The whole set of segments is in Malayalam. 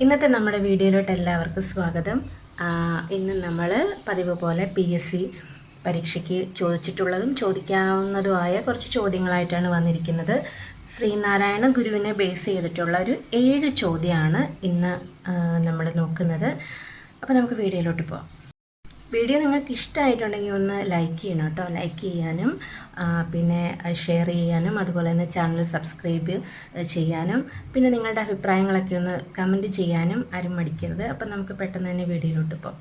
ഇന്നത്തെ നമ്മുടെ വീഡിയോയിലോട്ട് എല്ലാവർക്കും സ്വാഗതം. ഇന്ന് നമ്മൾ പതിവ് പോലെ പി എസ് സി പരീക്ഷയ്ക്ക് ചോദിച്ചിട്ടുള്ളതും ചോദിക്കാവുന്നതുമായ കുറച്ച് ചോദ്യങ്ങളായിട്ടാണ് വന്നിരിക്കുന്നത്. ശ്രീനാരായണ ഗുരുവിനെ ബേസ് ചെയ്തിട്ടുള്ള ഒരു ഏഴ് ചോദ്യമാണ് ഇന്ന് നമ്മൾ നോക്കുന്നത്. അപ്പോൾ നമുക്ക് വീഡിയോയിലോട്ട് പോകാം വീഡിയോ നിങ്ങൾക്ക് ഇഷ്ടമായിട്ടുണ്ടെങ്കിൽ ഒന്ന് ലൈക്ക് ചെയ്യണം കേട്ടോ. ലൈക്ക് ചെയ്യാനും പിന്നെ ഷെയർ ചെയ്യാനും അതുപോലെ തന്നെ ചാനൽ സബ്സ്ക്രൈബ് ചെയ്യാനും പിന്നെ നിങ്ങളുടെ അഭിപ്രായങ്ങളൊക്കെ ഒന്ന് കമന്റ് ചെയ്യാനും ആരും മടിക്കരുത്. അപ്പം നമുക്ക് പെട്ടെന്ന് തന്നെ വീഡിയോയിലോട്ട് പോകാം.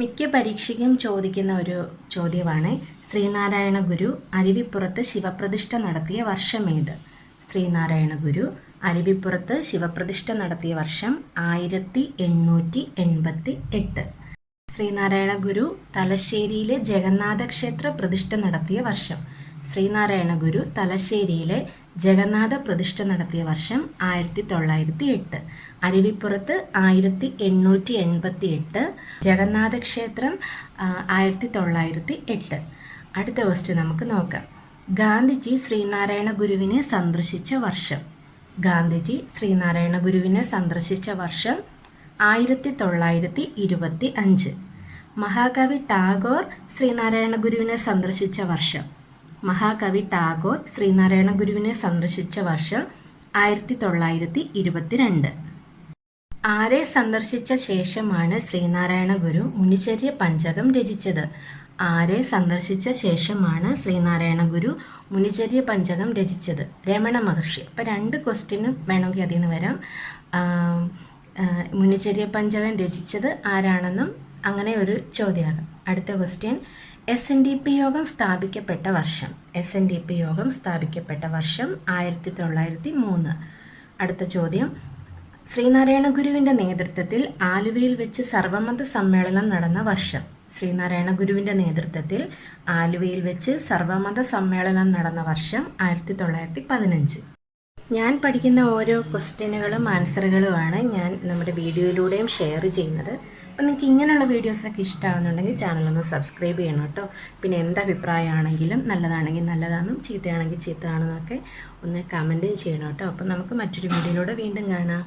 മിക്ക പരീക്ഷയ്ക്കും ചോദിക്കുന്ന ഒരു ചോദ്യമാണ് ശ്രീനാരായണ ഗുരു അരുവിപ്പുറത്ത് ശിവപ്രതിഷ്ഠ നടത്തിയ വർഷമേത് ശ്രീനാരായണ ഗുരു അരുവിപ്പുറത്ത് ശിവപ്രതിഷ്ഠ നടത്തിയ വർഷം ആയിരത്തി എണ്ണൂറ്റി എൺപത്തി എട്ട്. ശ്രീനാരായണ ഗുരു തലശ്ശേരിയിലെ ജഗന്നാഥ ക്ഷേത്ര പ്രതിഷ്ഠ നടത്തിയ വർഷം. ശ്രീനാരായണ ഗുരു തലശ്ശേരിയിലെ ജഗന്നാഥ പ്രതിഷ്ഠ നടത്തിയ വർഷം ആയിരത്തി തൊള്ളായിരത്തി എട്ട് അരുവിപ്പുറത്ത് ആയിരത്തി എണ്ണൂറ്റി എൺപത്തി എട്ട് ജഗന്നാഥ ക്ഷേത്രം ആയിരത്തി തൊള്ളായിരത്തി എട്ട് അടുത്ത ക്വസ്റ്റ്യൻ നമുക്ക് നോക്കാം. ഗാന്ധിജി ശ്രീനാരായണ ഗുരുവിനെ സന്ദർശിച്ച വർഷം. ഗാന്ധിജി ശ്രീനാരായണ ഗുരുവിനെ സന്ദർശിച്ച വർഷം ആയിരത്തി തൊള്ളായിരത്തി ഇരുപത്തി അഞ്ച് മഹാകവി ടാഗോർ ശ്രീനാരായണ ഗുരുവിനെ സന്ദർശിച്ച വർഷം. മഹാകവി ടാഗോർ ശ്രീനാരായണ ഗുരുവിനെ സന്ദർശിച്ച വർഷം ആയിരത്തി തൊള്ളായിരത്തി ഇരുപത്തിരണ്ട് ആരെ സന്ദർശിച്ച ശേഷമാണ് ശ്രീനാരായണ ഗുരു മുനിചര്യ പഞ്ചകം രചിച്ചത്? ആരെ സന്ദർശിച്ച ശേഷമാണ് ശ്രീനാരായണ ഗുരു മുനിചര്യ പഞ്ചകം രചിച്ചത്? രമണ മഹർഷി. അപ്പം രണ്ട് ക്വസ്റ്റ്യനും വേണമെങ്കിൽ അതിൽ നിന്ന് വരാം. മുനിചര്യ പഞ്ചകം രചിച്ചത് ആരാണെന്നും അങ്ങനെ ഒരു ചോദ്യമാണ്. അടുത്ത question S N D P യോഗം സ്ഥാപിക്കപ്പെട്ട വർഷം. എസ് എൻ ഡി പി യോഗം സ്ഥാപിക്കപ്പെട്ട വർഷം ആയിരത്തി തൊള്ളായിരത്തി മൂന്ന് അടുത്ത ചോദ്യം. ശ്രീനാരായണ ഗുരുവിന്റെ നേതൃത്വത്തിൽ ആലുവയിൽ വെച്ച് സർവമത സമ്മേളനം നടന്ന വർഷം. ശ്രീനാരായണ ഗുരുവിന്റെ നേതൃത്വത്തിൽ ആലുവയിൽ വെച്ച് സർവമത സമ്മേളനം നടന്ന വർഷം ആയിരത്തി തൊള്ളായിരത്തി പതിനഞ്ച് ഞാൻ പഠിക്കുന്ന ഓരോ ക്വസ്റ്റ്യനുകളും ആൻസറുകളുമാണ് ഞാൻ നമ്മുടെ വീഡിയോയിലൂടെയും ഷെയർ ചെയ്യുന്നത്. അപ്പോൾ നിങ്ങൾക്ക് ഇങ്ങനെയുള്ള വീഡിയോസൊക്കെ ഇഷ്ടമാകുന്നുണ്ടെങ്കിൽ ചാനലൊന്ന് സബ്സ്ക്രൈബ് ചെയ്യണം കേട്ടോ. പിന്നെ എന്ത് അഭിപ്രായമാണെങ്കിലും നല്ലതാണെങ്കിൽ നല്ലതാണെന്നും ചീത്തയാണെങ്കിൽ ചീത്തയാണെന്നൊക്കെ ഒന്ന് കമന്റും ചെയ്യണം കേട്ടോ. അപ്പോൾ നമുക്ക് മറ്റൊരു വീഡിയോയിലൂടെ വീണ്ടും കാണാം.